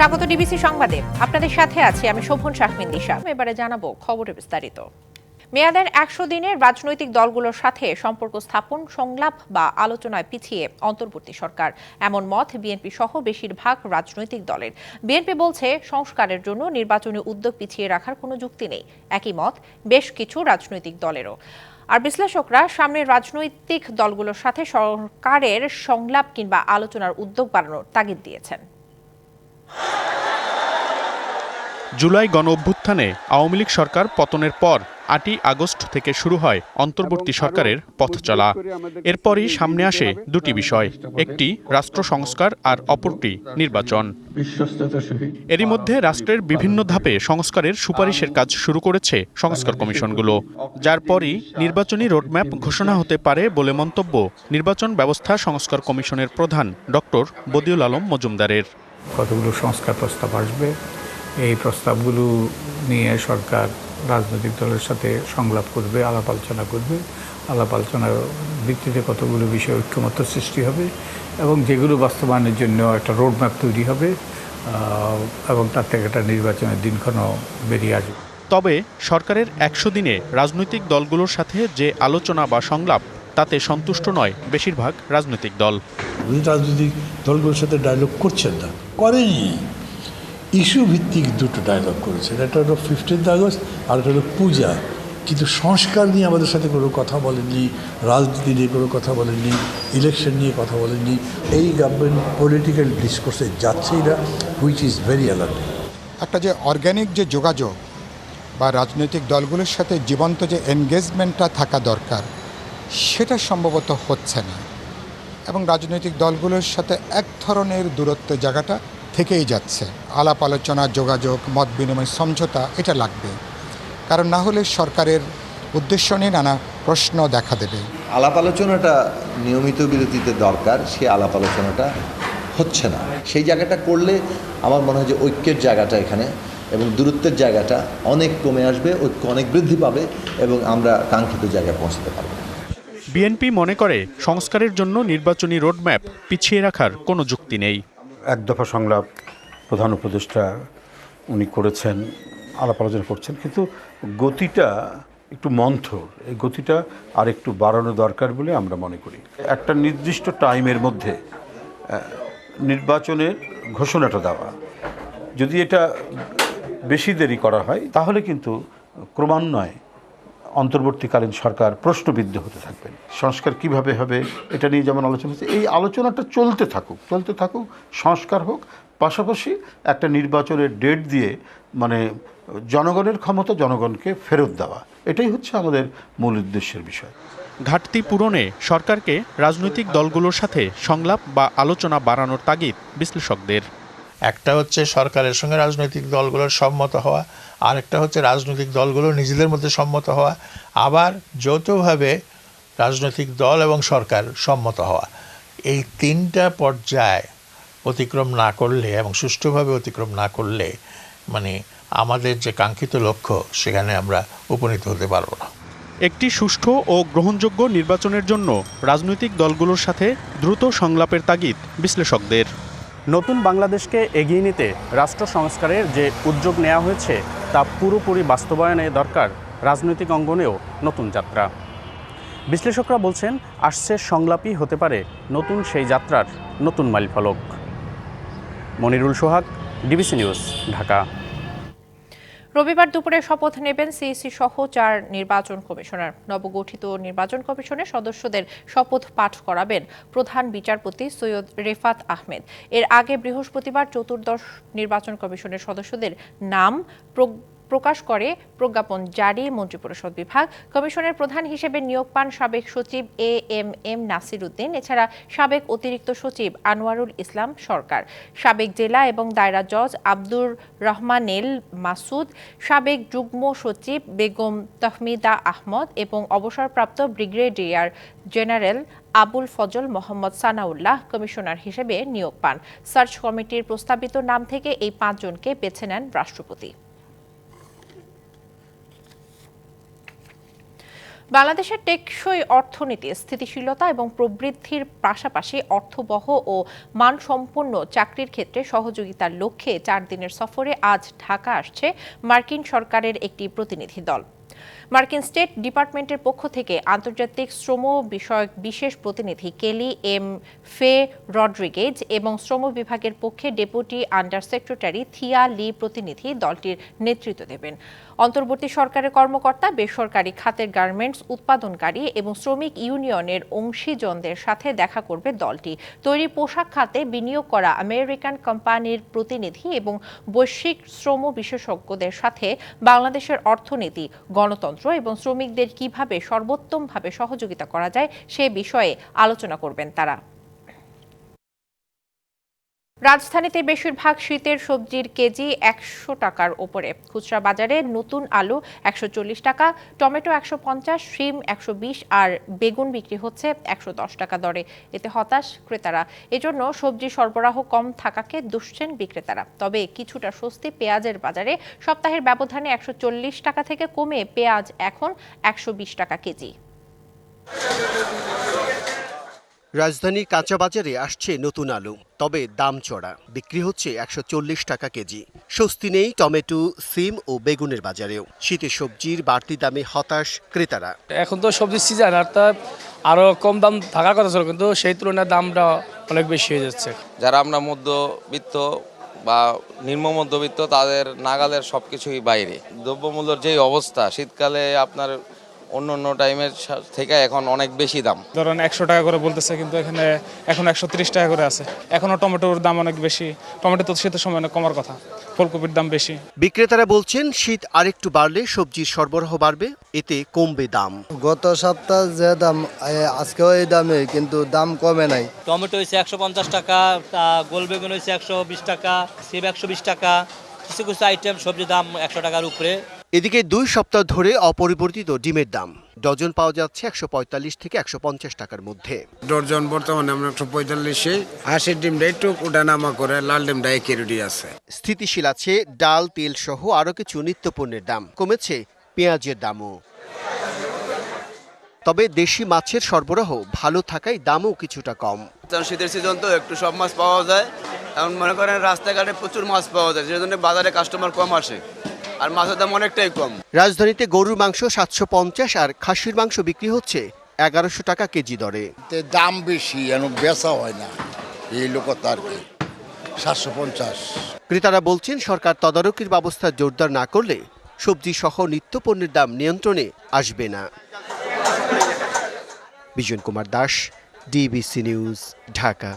স্বাগত ডিবিসি সংবাদে। আপনাদের সাথে আছি আমি শোভন শাহমিন দিশা এবারে জানাব খবরে বিস্তারিত। মেয়াদের একশো দিনের রাজনৈতিক দলগুলোর সাথে সম্পর্ক স্থাপন, সংলাপ বা আলোচনায় পিছিয়ে অন্তর্বর্তী সরকার। এমন মত বিএনপি সহ বেশিরভাগ রাজনৈতিক দলের। বিএনপি বলছে, সংস্কারের জন্য নির্বাচনী উদ্যোগ পিছিয়ে রাখার কোনো যুক্তি নেই। একই মত বেশ কিছু রাজনৈতিক দলেরও। আর বিশ্লেষকরা সামনের রাজনৈতিক দলগুলোর সাথে সরকারের সংলাপ কিংবা আলোচনার উদ্যোগ বাড়ানোর তাগিদ দিয়েছেন। জুলাই গণ অভ্যুত্থানে আওয়ামী লীগ সরকার পতনের পর আটই আগস্ট থেকে শুরু হয় অন্তর্বর্তী সরকারের পথ চলা। এরপরই সামনে আসে দুটি বিষয় একটি রাষ্ট্র সংস্কার আর অপরটি নির্বাচন। এরই মধ্যে রাষ্ট্রের বিভিন্ন ধাপে সংস্কারের সুপারিশের কাজ শুরু করেছে সংস্কার কমিশনগুলো। যার পরই নির্বাচনী রোডম্যাপ ঘোষণা হতে পারে বলে মন্তব্য নির্বাচন ব্যবস্থা সংস্কার কমিশনের প্রধান ডক্টর বদিউল আলম মজুমদারের। কতগুলো সংস্কার প্রস্তাব আসবে? এই প্রস্তাবগুলো নিয়ে সরকার রাজনৈতিক দলের সাথে সংলাপ করবে আলাপ আলোচনা করবে। আলাপ আলোচনার ভিত্তিতে কতগুলো বিষয় ঐক্যমত্য সৃষ্টি হবে এবং যেগুলো বাস্তবায়নের জন্য একটা রোডম্যাপ তৈরি হবে এবং তার থেকে একটা নির্বাচনের দিনক্ষণও বেরিয়ে আসবে। তবে সরকারের একশো দিনে রাজনৈতিক দলগুলোর সাথে যে আলোচনা বা সংলাপ তাতে সন্তুষ্ট নয় বেশিরভাগ রাজনৈতিক দল। রাজনৈতিক দলগুলোর সাথে ডায়লগ করছেন না করেনি ইস্যু ভিত্তিক দুটো ডায়লগ করেছেন। একটা হলো ফিফটিন্থ আগস্ট আর একটা হলো পূজা। কিন্তু সংস্কার নিয়ে আমাদের সাথে কোনো কথা বলেননি, রাজনীতি নিয়ে কোনো কথা বলেননি ইলেকশন নিয়ে কথা বলেননি, এই গভর্নমেন্ট পলিটিক্যাল ডিসকোর্সে যাচ্ছেই না হুইচ ইজ ভেরি অ্যালার্মিং একটা যে অর্গ্যানিক যে যোগাযোগ বা রাজনৈতিক দলগুলোর সাথে জীবন্ত যে এনগেজমেন্টটা থাকা দরকার, সেটা সম্ভবত হচ্ছে না। এবং রাজনৈতিক দলগুলোর সাথে এক ধরনের দূরত্ব জায়গাটা থেকেই যাচ্ছে। আলাপ আলোচনা, যোগাযোগ, মত বিনিময়, সমঝোতা, এটা লাগবে। কারণ না হলে সরকারের উদ্দেশ্য নিয়ে নানা প্রশ্ন দেখা দেবে। আলাপ আলোচনাটা নিয়মিত বিরতিতে দরকার, সে আলাপ আলোচনাটা হচ্ছে না। সেই জায়গাটা করলে আমার মনে হয় যে ঐক্যের জায়গাটা এখানে এবং দূরত্বের জায়গাটা অনেক কমে আসবে, ঐক্য অনেক বৃদ্ধি পাবে এবং আমরা কাঙ্ক্ষিত জায়গায় পৌঁছতে পারব। বিএনপি মনে করে সংস্কারের জন্য নির্বাচনী রোডম্যাপ পিছিয়ে রাখার কোনো যুক্তি নেই। এক দফা সংলাপ প্রধান উপদেষ্টা উনি করেছেন, আলাপ আলোচনা করছেন, কিন্তু গতিটা একটু মন্থর। এই গতিটা আর একটু বাড়ানো দরকার বলে আমরা মনে করি। একটা নির্দিষ্ট টাইমের মধ্যে নির্বাচনের ঘোষণাটা দেওয়া। যদি এটা বেশি দেরি করা হয়, তাহলে কিন্তু ক্রমান্বয়ে অন্তর্বর্তীকালীন সরকার প্রশ্নবিদ্ধ হতে থাকবেন। সংস্কার কীভাবে হবে এটা নিয়ে যেমন আলোচনা হচ্ছে এই আলোচনাটা চলতে থাকুক চলতে থাকুক সংস্কার হোক পাশাপাশি একটা নির্বাচনের ডেট দিয়ে মানে জনগণের ক্ষমতা জনগণকে ফেরত দেওয়া এটাই হচ্ছে আমাদের মূল উদ্দেশ্যের বিষয়। ঘাটতি পূরণে সরকারকে রাজনৈতিক দলগুলোর সাথে সংলাপ বা আলোচনা বাড়ানোর তাগিদ বিশ্লেষকদের। একটা হচ্ছে সরকারের সঙ্গে রাজনৈতিক দলগুলোর সম্মত হওয়া আরেকটা হচ্ছে রাজনৈতিক দলগুলো নিজেদের মধ্যে সম্মত হওয়া। আবার যৌথভাবে রাজনৈতিক দল এবং সরকার সম্মত হওয়া। এই তিনটা পর্যায় অতিক্রম না করলে এবং সুষ্ঠুভাবে অতিক্রম না করলে মানে আমাদের যে কাঙ্ক্ষিত লক্ষ্য সেখানে আমরা উপনীত হতে পারব না। একটি সুষ্ঠু ও গ্রহণযোগ্য নির্বাচনের জন্য রাজনৈতিক দলগুলোর সাথে দ্রুত সংলাপের তাগিদ বিশ্লেষকদের। নতুন বাংলাদেশকে এগিয়ে নিতে রাষ্ট্র সংস্কারের যে উদ্যোগ নেওয়া হয়েছে তা পুরোপুরি বাস্তবায়নে দরকার রাজনৈতিক অঙ্গনেও নতুন যাত্রা। বিশ্লেষকরা বলছেন, আসছে সংলাপই হতে পারে নতুন সেই যাত্রার নতুন মাইলফলক মনিরুল সোহাগ, ডিবিসি নিউজ, ঢাকা। রবিবার দুপুরে শপথ নেবেন সিইসি সহ চার নির্বাচন কমিশনার। নবগঠিত নির্বাচন কমিশনের সদস্যদের শপথ পাঠ করাবেন প্রধান বিচারপতি সৈয়দ রেফাত আহমেদ। এর আগে বৃহস্পতিবার চতুর্দশ নির্বাচন কমিশনের সদস্যদের নাম প্রকাশ করে প্রজ্ঞাপন জারি, মন্ত্রিপরিষদ বিভাগ। কমিশনের প্রধান হিসেবে নিয়োগ পান সাবেক সচিব A M M Nasir Uddin এছাড়া সাবেক অতিরিক্ত সচিব আনোয়ারুল ইসলাম সরকার, সাবেক জেলা এবং দায়রা জজ আব্দুর রহমানেল মাসুদ, সাবেক যুগ্ম সচিব বেগম তহমিদা আহমদ এবং অবসরপ্রাপ্ত brigadier general Abul Fazal Mohammad Sanaullah commissioner হিসেবে নিয়োগ পান। সার্চ কমিটির প্রস্তাবিত নাম থেকে এই পাঁচজনকে বেছে নেন রাষ্ট্রপতি। বাংলাদেশের টেকসই অর্থনীতি, স্থিতিশীলতা এবং প্রবৃদ্ধির পাশাপাশি অর্থবহ ও মানসম্পন্ন চাকরির ক্ষেত্রে সহযোগিতার লক্ষ্যে চার দিনের সফরে আজ ঢাকা আসছে মার্কিন সরকারের একটি প্রতিনিধি দল। মার্কিন স্টেট ডিপার্টমেন্টের পক্ষ থেকে আন্তর্জাতিক শ্রম বিষয়ক বিশেষ প্রতিনিধি কেলি এম ফে রড্রিগেজ এবং শ্রম বিভাগের পক্ষে deputy under secretary Thea Lee প্রতিনিধি দলটির নেতৃত্ব দেবেন। অন্তর্বর্তী সরকারের কর্মকর্তা, বেসরকারি খাতের গার্মেন্টস উৎপাদনকারী এবং শ্রমিক ইউনিয়নের অংশীজনদের সাথে দেখা করবে দলটি। তৈরি পোশাক খাতে বিনিয়োগ করা আমেরিকান কোম্পানির প্রতিনিধি এবং বৈশ্বিক শ্রম বিশেষজ্ঞদের সাথে বাংলাদেশের অর্থনীতি গণতন্ত্র এবং শ্রমিকদের কীভাবে সর্বোত্তমভাবে সহযোগিতা করা যায় সে বিষয়ে আলোচনা করবেন তারা। রাজধানীতে বেশিরভাগ শীতের সবজির কেজি একশো টাকার ওপরে খুচরা বাজারে নতুন আলু একশো চল্লিশ টাকা, টমেটো একশো পঞ্চাশ, শিম একশো বিশ আর বেগুন বিক্রি হচ্ছে একশো দশ টাকা দরে। এতে হতাশ ক্রেতারা। এজন্য সবজি সরবরাহ কম থাকাকে দুষছেন বিক্রেতারা। তবে কিছুটা স্বস্তি পেঁয়াজের বাজারে। সপ্তাহের ব্যবধানে একশো চল্লিশ টাকা থেকে কমে পেঁয়াজ এখন একশো বিশ টাকা কেজি। রাজধানীর কাঁচা বাজারে আসছে নতুন আলু তবে দাম চড়া। বিক্রি হচ্ছে একশো চল্লিশ টাকা কেজি। স্বস্তি নেই টমেটো সিম ও বেগুনের বাজারেও। শীতের সবজির বাড়তি দামে হতাশ ক্রেতারা। এখন তো সবজির সিজন আর তা আরও কম দাম থাকার কথা ছিল কিন্তু সেই তুলনায় দামটা অনেক বেশি হয়ে যাচ্ছে। যারা আমরা মধ্যবিত্ত বা নিম্ন মধ্যবিত্ত তাদের নাগালের সব কিছুই বাইরে। দ্রব্যমূল্যর যেই অবস্থা শীতকালে আপনার অন্য অন্য টাইমের থেকে এখন অনেক বেশি দাম। ধরেন একশো টাকা করে বলতেছে কিন্তু এখানে এখন একশো তিরিশ টাকা করে আছে। এখনও টমেটোর দাম অনেক বেশি। টমেটো তো শীতের সময় অনেক কমার কথা। ফুলকপির দাম বেশি। বিক্রেতারা বলছেন শীত আরেকটু বাড়লে সবজির সরবরাহ বাড়বে এতে কমবে দাম। গত সপ্তাহ যে দাম আজকেও এই দামে কিন্তু দাম কমে নাই। টমেটো হয়েছে একশো পঞ্চাশ টাকা তা গোল বেগুন হয়েছে একশো বিশ টাকা সেব একশো বিশ টাকা কিছু কিছু আইটেম সবজির দাম একশো টাকার উপরে। এদিকে দুই সপ্তাহ ধরে অপরিবর্তিত ডিমের দাম। ডজন পাওয়া যাচ্ছে একশো পঁয়তাল্লিশ থেকে একশো পঞ্চাশ টাকার মধ্যে। ডজন বর্তমানে আমরা একশো পঁয়তাল্লিশে। হাঁসের ডিমটা একটু ওটা নামা করে লাল ডিমটা একই রুটি আছে। স্থিতিশীল আছে ডাল তেল সহ আরও কিছু নিত্যপণ্যের দাম। কমেছে পেঁয়াজের দামও। তবে দেশি মাছের সরবরাহ ভালো থাকায় দামও কিছুটা কম। শীতের সিজন তো একটু সব মাছ পাওয়া যায়। এখন মনে করেন রাস্তাঘাটে প্রচুর মাছ পাওয়া যায় সেই জন্য বাজারে কাস্টমার কম আসে। আর মাছের দাম অনেকটাই কম। রাজধানীতে গরুর মাংস সাতশো পঞ্চাশ আর খাসির মাংস বিক্রি হচ্ছে এগারোশো টাকা কেজি দরে। দাম বেশি বেচা হয় না। এই লোক তার সাতশো পঞ্চাশ। ক্রেতারা বলছেন সরকার তদারকির ব্যবস্থা জোরদার না করলে সবজি সহ নিত্যপণ্যের দাম নিয়ন্ত্রণে আসবে না। Bijon Kumar Das DBC news Dhaka.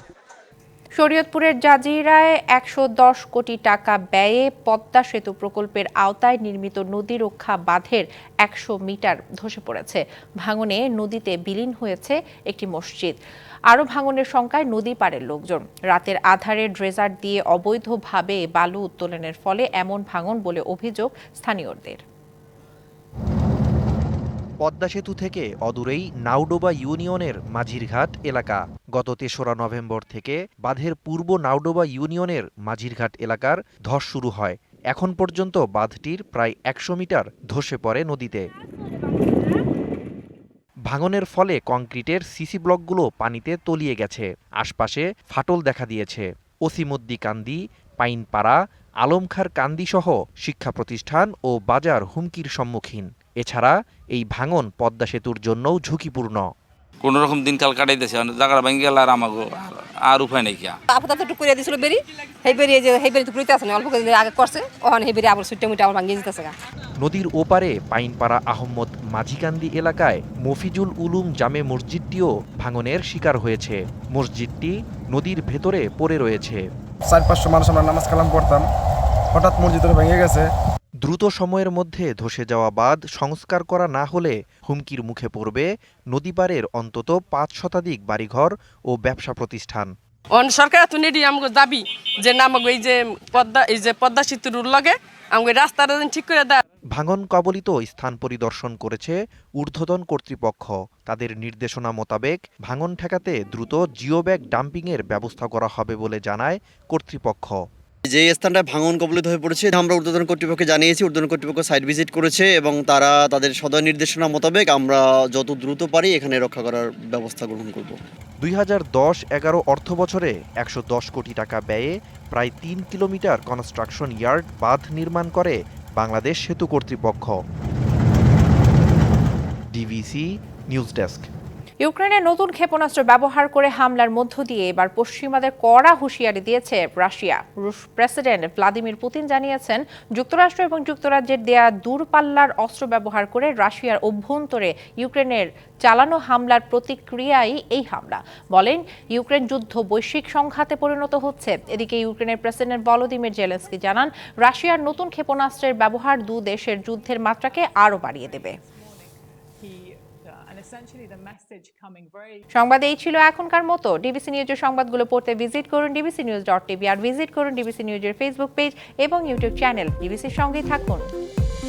শরীয়তপুরের জাজিরায় একশো দশ কোটি টাকা ব্যয়ে পদ্মা সেতু প্রকল্পের আওতায় নির্মিত নদী রক্ষা বাঁধের একশো মিটার ধসে পড়েছে। ভাঙনে নদীতে বিলীন হয়েছে একটি মসজিদ। আরও ভাঙনের সংখ্যায় নদী পাড়ের লোকজন। রাতের আধারে ড্রেজার দিয়ে অবৈধভাবে বালু উত্তোলনের ফলে এমন ভাঙন বলে অভিযোগ স্থানীয়দের। পদ্মা সেতু থেকে অদূরেই নাওডোবা ইউনিয়নের মাঝিরঘাট এলাকা। গত তেসরা নভেম্বর থেকে বাঁধের পূর্ব নাওডোবা ইউনিয়নের মাঝিরঘাট এলাকার ধস শুরু হয়। এখন পর্যন্ত বাঁধটির প্রায় একশো মিটার ধসে পড়ে নদীতে। ভাঙনের ফলে কংক্রিটের সিসি ব্লকগুলো পানিতে তলিয়ে গেছে। আশপাশে ফাটল দেখা দিয়েছে। ওসিমদ্দি কান্দি, পাইনপাড়া, আলমখার কান্দি সহ শিক্ষা প্রতিষ্ঠান ও বাজার হুমকির সম্মুখীন। এছাড়া এই ভাঙন পদ্মা সেতুর জন্যও ঝুঁকিপূর্ণ। কোন রকম দিনকাল কাটাইতেছে জায়গাটা ভেঙে গেল আর আমাকে আর উপায় নেই কিয়া। আপাতত একটু করে দিয়েছিল বেরি। সেই বেরি যে সেই বেরি তো পুরিতে আছে অল্প করে আগে করছে ওখানে সেই বেরি আবার সুইটে মুটে আবার ভাঙিয়ে দিতেছে নদীর ওপারে পাইনপাড়া আহম্মদ মাঝিকান্দি এলাকায় মফিজুল উলুম জামে মসজিদটিও ভাঙনের শিকার হয়েছে। মসজিদটি নদীর ভেতরে পড়ে রয়েছে। চার পাঁচশো মানুষ আমরা নামাজ কালাম করতাম হঠাৎ মসজিদটা ভেঙে গেছে। দ্রুত সময়ের মধ্যে ধসে যাওয়া বাঁধ সংস্কার করা না হলে হুমকির মুখে পড়বে নদীপাড়ের অন্তত পাঁচ শতাধিক বাড়িঘর ও ব্যবসা প্রতিষ্ঠান। অন সরকার তো নেডি আমাকে দাবি যে না আমাকে এই যে পদ্মা এই যে পদ্মা সেতুর লগে আমাকে রাস্তাটা ঠিক করে দেয়। ভাঙন কবলিত স্থান পরিদর্শন করেছে ঊর্ধ্বতন কর্তৃপক্ষ। তাদের নির্দেশনা মোতাবেক ভাঙন ঠেকাতে দ্রুত জিওব্যাগ ডাম্পিংয়ের ব্যবস্থা করা হবে বলে জানায় কর্তৃপক্ষ। যে স্থানটা ভাঙন কবলিত হয়ে পড়েছে আমরা ঊর্ধ্বতন কর্তৃপক্ষকে জানিয়েছি। ঊর্ধ্বতন কর্তৃপক্ষ সাইট ভিজিট করেছে এবং তারা তাদের সদয় নির্দেশনা মোতাবেক আমরা যত দ্রুত পারি এখানে রক্ষা করার ব্যবস্থা গ্রহণ করব। দুই হাজার দশ এগারো অর্থ বছরে একশো দশ কোটি টাকা ব্যয়ে প্রায় তিন কিলোমিটার কনস্ট্রাকশন ইয়ার্ড বাঁধ নির্মাণ করে বাংলাদেশ সেতু কর্তৃপক্ষ। ডিভিসি নিউজ ডেস্ক ইউক্রেনের নতুন ক্ষেপণাস্ত্র ব্যবহার করে হামলার মধ্য দিয়ে এবার পশ্চিমাদের কড়া হুঁশিয়ারি দিয়েছে রাশিয়া। রুশ প্রেসিডেন্ট ভ্লাদিমির পুতিন জানিয়েছেন, যুক্তরাষ্ট্র এবং যুক্তরাজ্যের দেয়া দূরপাল্লার অস্ত্র ব্যবহার করে রাশিয়ার অভ্যন্তরে ইউক্রেনের চালানো হামলার প্রতিক্রিয়াই এই হামলা। বলেন, ইউক্রেন যুদ্ধ বৈশ্বিক সংঘাতে পরিণত হচ্ছে। এদিকে ইউক্রেনের প্রেসিডেন্ট ভলোদিমির জেলেন্সকি জানান, রাশিয়ার নতুন ক্ষেপণাস্ত্রের ব্যবহার দু দেশের যুদ্ধের মাত্রাকে আরও বাড়িয়ে দেবে। সংবাদ এই ছিল এখনকার মতো। ডিবিসি নিউজের সংবাদগুলো পড়তে ভিজিট করুন ডিবিসি নিউজ ডট টিভি আর ভিজিট করুন ডিবিসি নিউজের ফেসবুক পেজ এবং ইউটিউব চ্যানেল ডিবিসির সঙ্গেই থাকুন।